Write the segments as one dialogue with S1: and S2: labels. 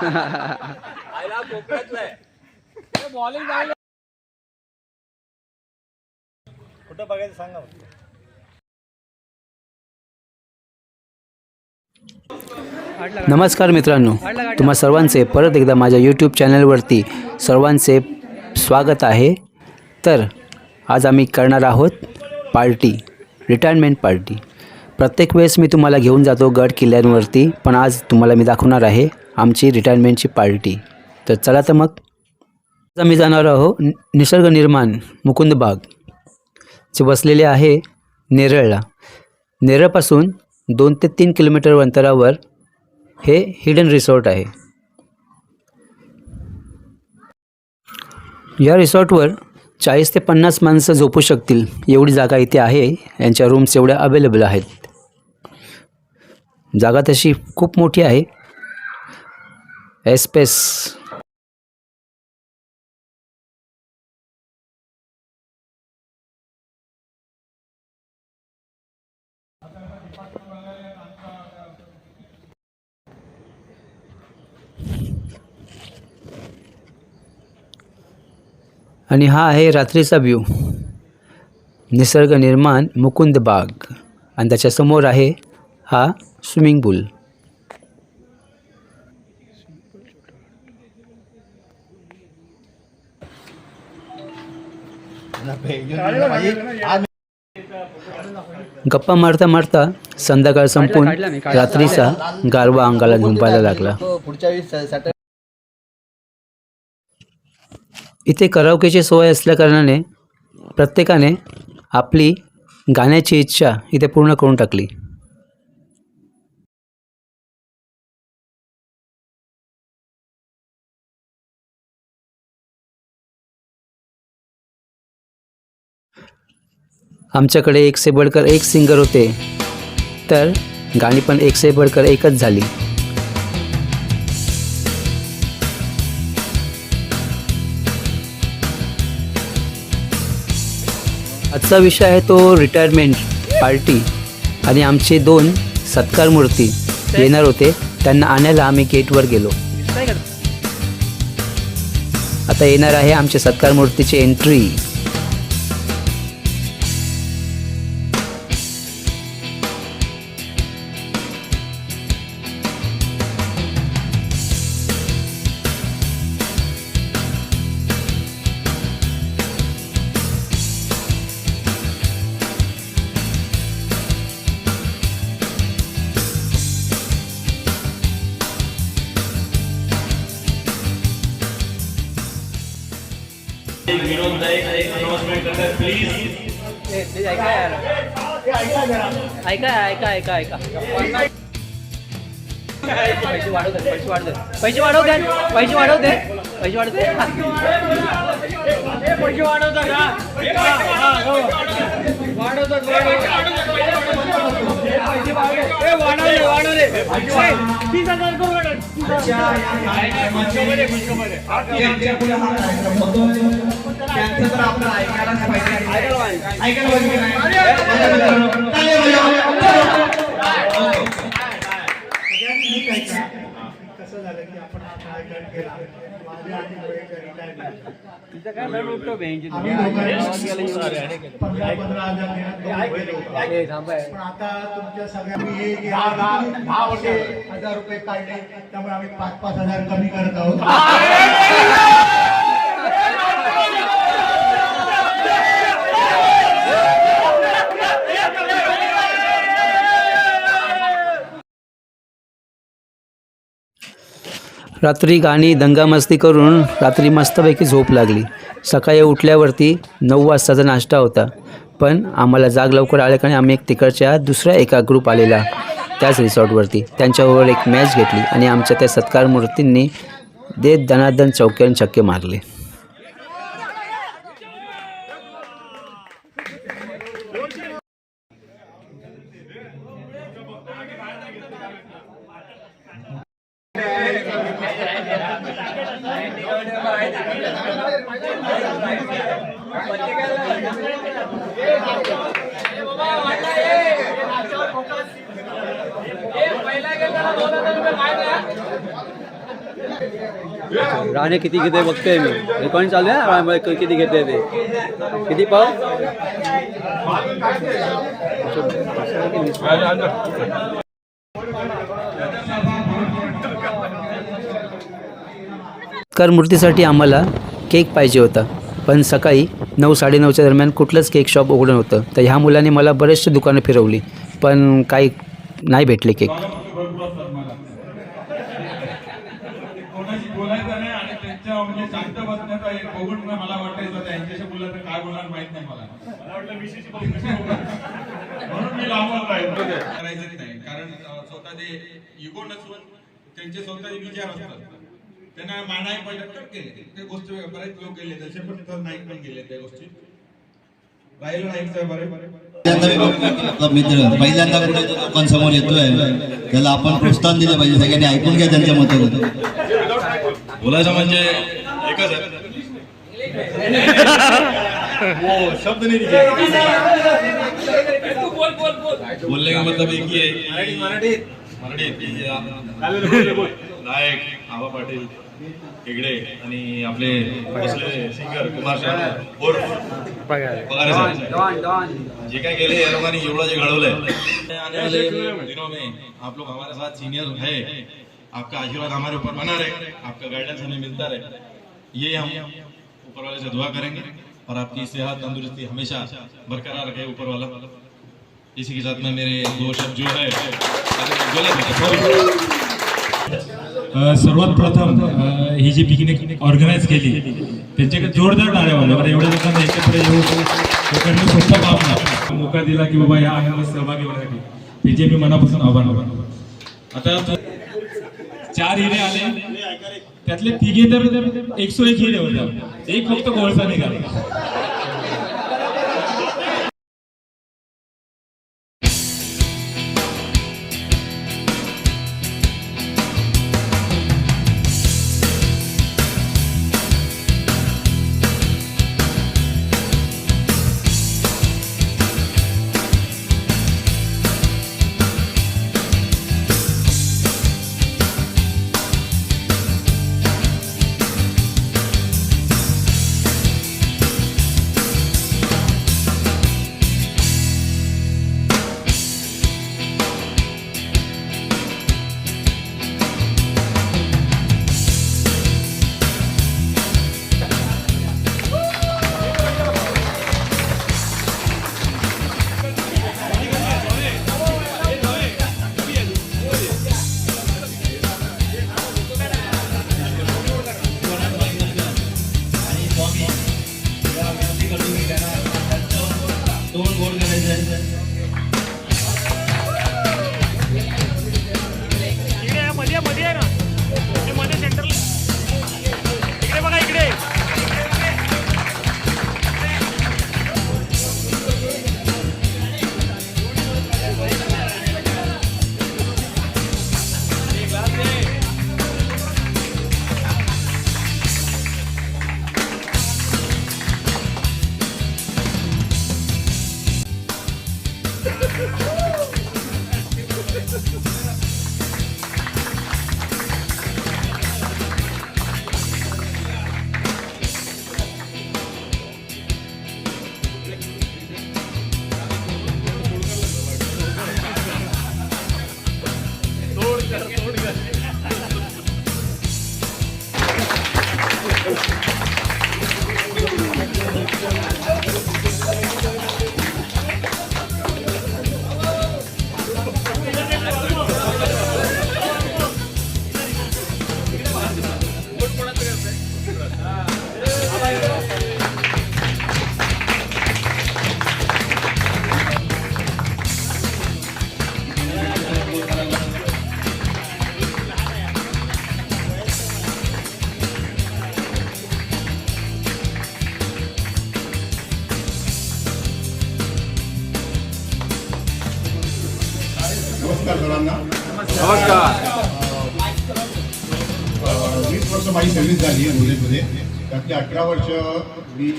S1: कुठं बघायचं सांगा
S2: नमस्कार मित्रांनो तुम्हा सर्वांचे परत एकदा माझ्या यूट्यूब चॅनलवरती सर्वांचे स्वागत आहे. तर आज आम्ही करणार आहोत पार्टी रिटायरमेंट पार्टी प्रत्येक वेळेस मी तुम्हाला घेऊन जातो गड किल्ल्यांवरती पण आज तुम्हाला मी दाखवणार आहे आमची रिटायरमेंटची पार्टी. तर चला तर मग. आम्ही जाणार आहोत निसर्ग निर्माण मुकुंद बाग. जे बसलेले आहे नेरळला. नेरळपासून दोन ते तीन किलोमीटर अंतरावर हे हिडन रिसॉर्ट आहे. या रिसॉर्टवर चाळीस ते पन्नास माणसं झोपू शकतील. एवढी जागा इथे आहे. यांच्या रूम्स एवढ्या अवेलेबल आहेत. जागा तशी खूप मोठी आहे. एस्पेस आणि हा आहे रात्रीचा व्ह्यू निसर्ग निर्माण मुकुंद बाग. आणि त्याच्यासमोर आहे हा स्विमिंग पूल गप्पा मारता मारता संध्याकाळ संपून रात्रीचा गारवा अंगाला झुंपायला लागला.
S1: सॅटर्डे
S2: इथे करावकेची सोय असल्याकारणाने प्रत्येकाने आपली गाण्याची इच्छा इथे पूर्ण करून टाकली. आमच्याकडे एक से बडकर एक सिंगर होते. तर गाणी पण एक से बडकर एकच झाली. आजचा विषय आहे तो रिटायरमेंट पार्टी आणि आमचे दोन सत्कार मूर्ती येणार होते. त्यांना आणायला आम्ही गेटवर गेलो. आता येणार आहे आमच्या सत्कार मूर्तीची एंट्री ऐका ऐका ऐका ऐका. पैसे वाढव दे पैसे वाढव दे. पैसे वाढव दे पैसे पैसे वाढव दे. पैसे वाढवता
S3: यांच्या पुढे हा कार्यक्रम होतोय. त्यांचं तर आपलं ऐकायलाच पाहिजे. ऐकायला पाहिजे.
S1: कसं झालं की आपण हा कार्यक्रम केला? माझ्या आणि पंधरा पंधरा हजार. पण आता तुमच्या सगळ्यांनी ह्या दहा दहा वर्षे हजार रुपये काढले. त्यामुळे आम्ही पाच पाच हजार कमी करत आहोत.
S2: रात्री गाणी दंगामस्ती करून रात्री मस्तपैकी झोप लागली. सकाळी उठल्यावरती नऊ वाजताचा नाश्ता होता. पण आम्हाला जाग लवकर आल्याकडे आम्ही एक तिकडच्या दुसऱ्या एका ग्रुप आलेला त्याच रिसॉर्टवरती त्यांच्याबरोबर एक मॅच घेतली आणि आमच्या त्या सत्कार मूर्तींनी देत दनादन चौक्यान छक्के मारले. राणे किती घेते बघते मी. रेकॉर्डिंग चालू आहे राणे किती घेते ते? किती पाव? कर मूर्तीसाठी आम्हाला केक पाहिजे होता. पण सकाळी नऊ साडेनऊच्या दरम्यान कुठलंच केक शॉप उघडून होतं तर ह्या मुलाने मला बरेचसे दुकानं फिरवली पण काही नाही भेटले केक.
S4: कोणाशी बोलायचं नाही आणि त्यांच्या म्हणजे शांत बसण्याचा एक बघून ना मला वाटायचं त्यांच्याशी बोललं तर काय बोलणार माहीत नाही मला. म्हणून मी लांबच राहील. करायचंच नाही कारण अं, स्वतःचे इगो नसून त्यांचे स्वतःचे विचार असतात. त्यांना मानाय पाहिजे तर केले ते. गोष्टी बरेच लोक गेले तसे पण तर नाही पण गेले त्या गोष्टी. राहिलं नाही साहेब बरे.
S5: आपला मित्र पहिल्यांदा लोकांसमोर येतोय त्याला आपण प्रोत्साहन दिलं पाहिजे. सगळ्यांनी ऐकून घ्या त्यांच्या मताबद्दल
S4: बोलायचं म्हणजे एकच आहे. वो शब्द नहीं बोलने का मतलब एक ही है मराठीत गायक आबा पाटील हेगडे आणि आपले बसलेले सिंगर कुमार शाह और पगारे जे काय केले या लोकांनी एवढं जे घडवलंय. आने वाले दिनों में आप लोग हमारे साथ सीनियर है आपका आशीर्वाद हमारे ऊपर बना रहे आपका गाइडेंस हमें मिलता रहे. ये हम ऊपर वाले से दुआ करेंगे और आपकी सेहत तंदुरुस्ती हमेशा बरकरार रखे ऊपर वाला इसी के साथ में मेरे दो शब्द जो है।
S6: सर्वात प्रथम ही जी पिकनिक ऑर्गनाईज केली त्यांच्याकडे जोरदार टाळ्या मला कारण एवढ्या लोकांना एकत्र येऊन लोकांनी स्वतः सोपं काम नाही मोका दिला की बाबा या आनंदात सहभागी होण्यासाठी. त्याचे मी मनापासून आभार मानतो. आता चार हिरे आले. त्यातले तिघे तर एकशे एक हिरे होते. एक फक्त कोळसा निघाला.
S7: माझी सर्व्हिस झाली आहे मुलीमध्ये. त्यातली अठरा वर्ष मी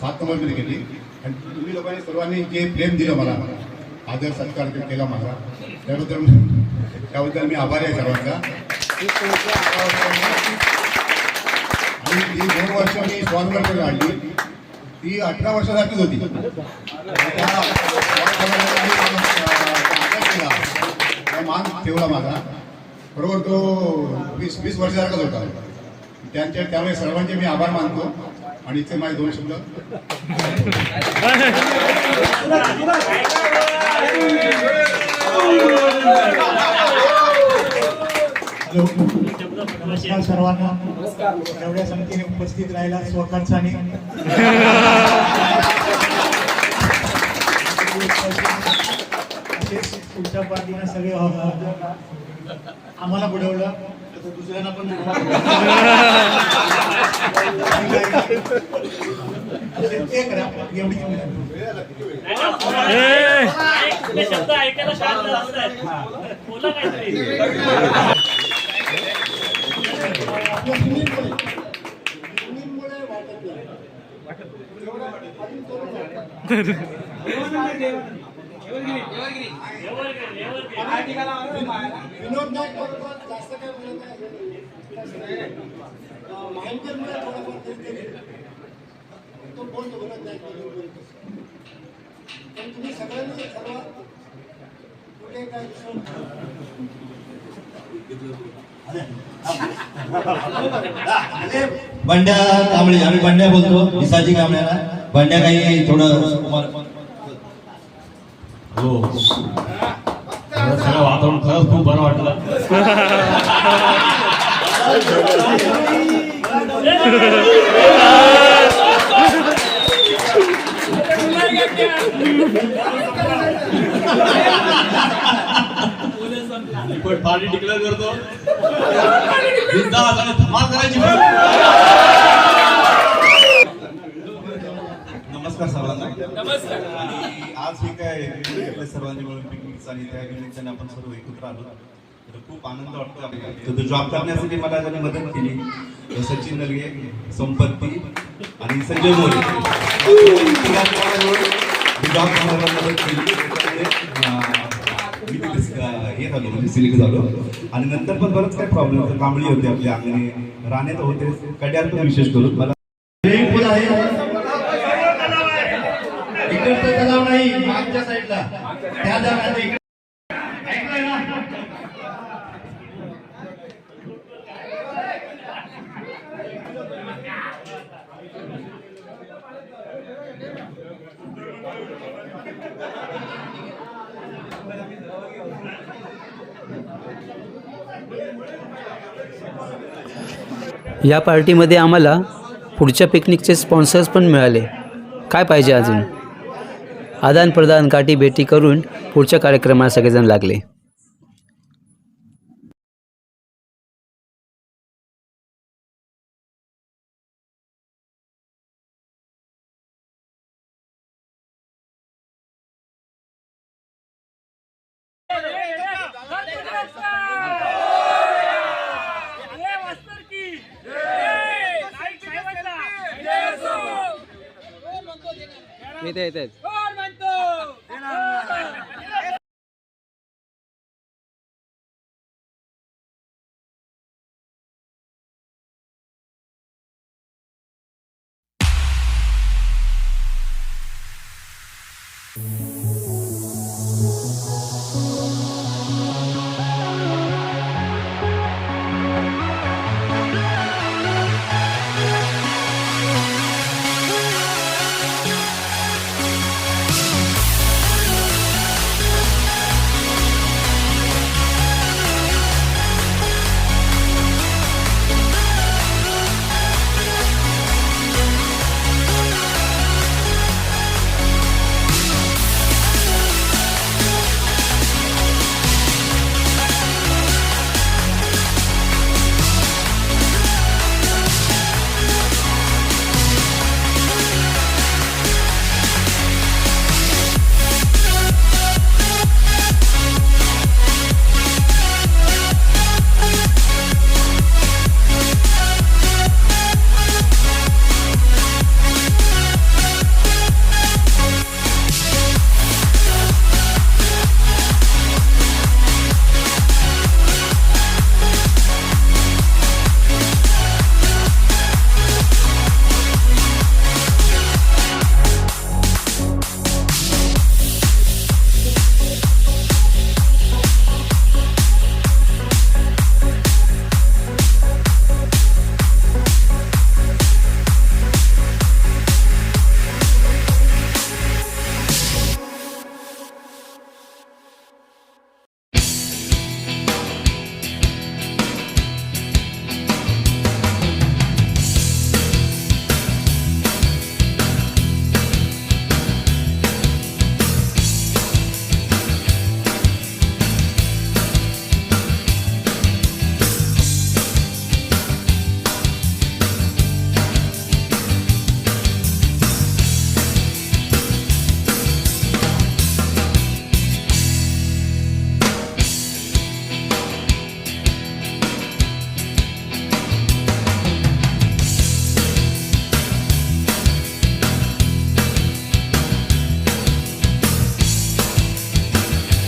S7: सात नंबरमध्ये गेली. आणि तुम्ही लोकांनी सर्वांनी जे प्रेम दिलं मला आदर सत्कार केला माझा त्याबद्दल त्याबद्दल मी आभारी आहे सर्वांचा. आणि ती दोन वर्ष मी स्वावलंबन काढली. ती अठरा वर्षासारखीच होती. मान ठेवला माझा. बरोबर तो वीस वीस वर्षासारखाच होता. त्यांच्या त्यामुळे सर्वांचे मी आभार मानतो. आणि इथे माझे दोन शब्द.
S1: हॅलो. नमस्कार सर्वांना. एवढ्या समितीने उपस्थित राहिला स्वखर्चाने असेच पुढच्या पार्टीनं सगळे आम्हाला बुडवलं. तर दुसऱ्यांना पण ते करा
S8: शब्द ऐकायला शांत बोला काहीतरी.
S1: विनोद नाईक बरोबर जास्त काय बोलत नाही. अं, माहितीमुळे थोडंफार तरी तो. बोलतो बोलत नाही बोलतो. पण तुम्ही सगळ्यांनी कुठे काय
S5: बंड्या कांबळे आम्ही बंड्या बोलतो विसाजी कांबळ्याला बंड्या काही थोडं
S6: हो. सगळं वातावरण खरंच खूप बरं वाटलं. पण पाणी डिक्लेअर करतो. धमाल करायची
S9: नमस्कार नमस्कार. आज हे काय आपल्या सर्वांनी मिळून पिकनिक आणि त्या निमित्ताने आपण सर्व एकत्र आलो. तर खूप आनंद वाटतो आपल्याला. तर तो जॉब करण्यासाठी मला त्यांनी मदत केली. तर सचिन नलगे संपत्ती आणि संजय मोरे. जॉब करायला मदत केली. मी तिथे हे झालो म्हणजे सिलेक्ट झालो. आणि नंतर पण बरंच काय प्रॉब्लेम होते कांबळी होते आपल्या अंगणे राहण्यात होते कड्यार पण विशेष करून. मला
S7: स्विमिंग पूल आहे इकडचं तलाव नाही मागच्या त्या जागा ऐकलंय ना
S2: या पार्टीमध्ये आम्हाला पुढच्या पिकनिकचे स्पॉन्सर्स पण मिळाले. काय पाहिजे अजून? आदानप्रदान गाठी भेटी करून पुढच्या कार्यक्रमाला सगळेजण लागले.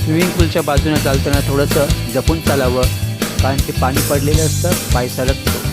S2: स्विमिंग पूलच्या बाजूने चालताना थोडंसं जपून चालावं कारण ते पाणी पडलेलं असतं पाय सरकतो.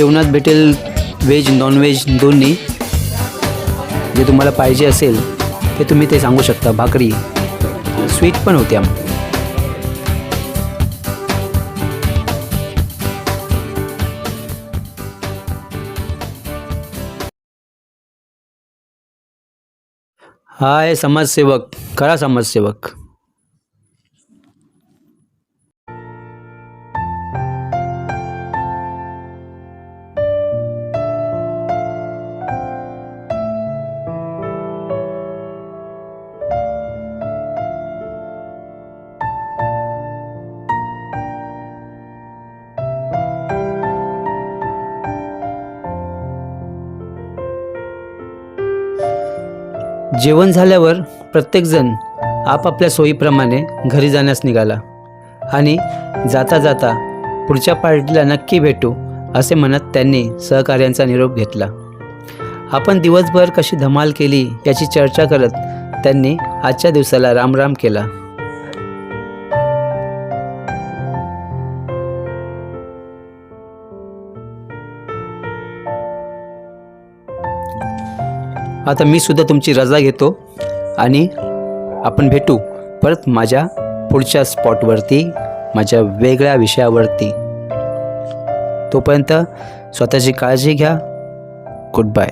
S2: जेवणात भेटेल व्हेज नॉनव्हेज दोन्ही. जे तुम्हाला पाहिजे असेल ते तुम्ही ते सांगू शकता. भाकरी स्वीट पण होत्या. हा आहे समाजसेवक खरा समाजसेवक. जेवण झाल्यावर प्रत्येकजण आपापल्या सोयीप्रमाणे घरी जाण्यास निघाला. आणि जाता जाता पुढच्या पार्टीला नक्की भेटू असे म्हणत त्यांनी सहकार्यांचा निरोप घेतला. आपण दिवसभर कशी धमाल केली याची चर्चा करत त्यांनी आजच्या दिवसाला रामराम केला. आता मी सुद्धा तुमची रजा घेतो आणि आपण भेटू परत माझ्या पुढच्या स्पॉटवरती माझ्या वेगळ्या विषयावरती. तोपर्यंत स्वतःची काळजी घ्या. Good bye